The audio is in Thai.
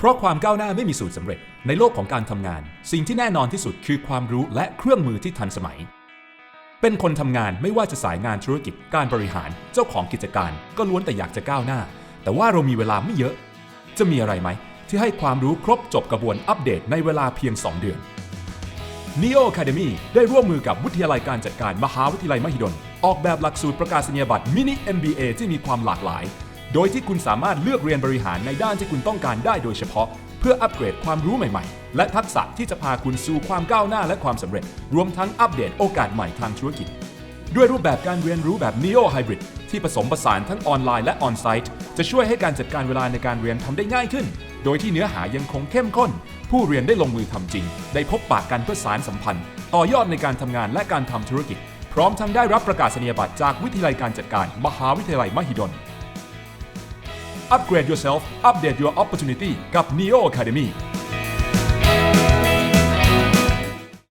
เพราะความก้าวหน้าไม่มีสูตรสำเร็จ ในโลกของการทำงาน สิ่งที่แน่นอนที่สุดคือความรู้และเครื่องมือที่ทันสมัย เป็นคนทำงานไม่ว่าจะสายงานธุรกิจการบริหาร เจ้าของกิจการ ก็ล้วนแต่อยากจะก้าวหน้า แต่ว่าเรามีเวลาไม่เยอะ จะมีอะไรไหม ที่ให้ความรู้ครบจบกระบวนอัปเดตในเวลาเพียง 2 เดือน Neo Academy ได้ร่วมมือกับวิทยาลัยการจัดการมหาวิทยาลัยมหิดล ออกแบบหลักสูตรประกาศนียบัตรมินิ MBA ที่มีความหลากหลาย โดยที่คุณสามารถเลือกเรียนบริหารในด้านที่คุณต้องการได้โดยเฉพาะ เพื่ออัปเกรดความรู้ใหม่ๆ และทักษะที่จะพาคุณสู่ความก้าวหน้าและความสำเร็จ รวมทั้งอัปเดตโอกาสใหม่ทางธุรกิจ ด้วยรูปแบบการเรียนรู้แบบ Neo Hybrid ที่ผสมผสานทั้งออนไลน์และออนไซต์จะช่วยให้การจัดการเวลาในการเรียนทำได้ง่ายขึ้น โดยที่เนื้อหายังคงเข้มข้น ผู้เรียนได้ลงมือทำจริง ได้พบปะกันเพื่อสารสัมพันธ์ ต่อยอดในการทำงานและการทำธุรกิจ พร้อมทั้งได้รับประกาศนียบัตรจากวิทยาลัยการจัดการ มหาวิทยาลัยมหิดล Upgrade yourself. Update your opportunity. กับ Neo Academy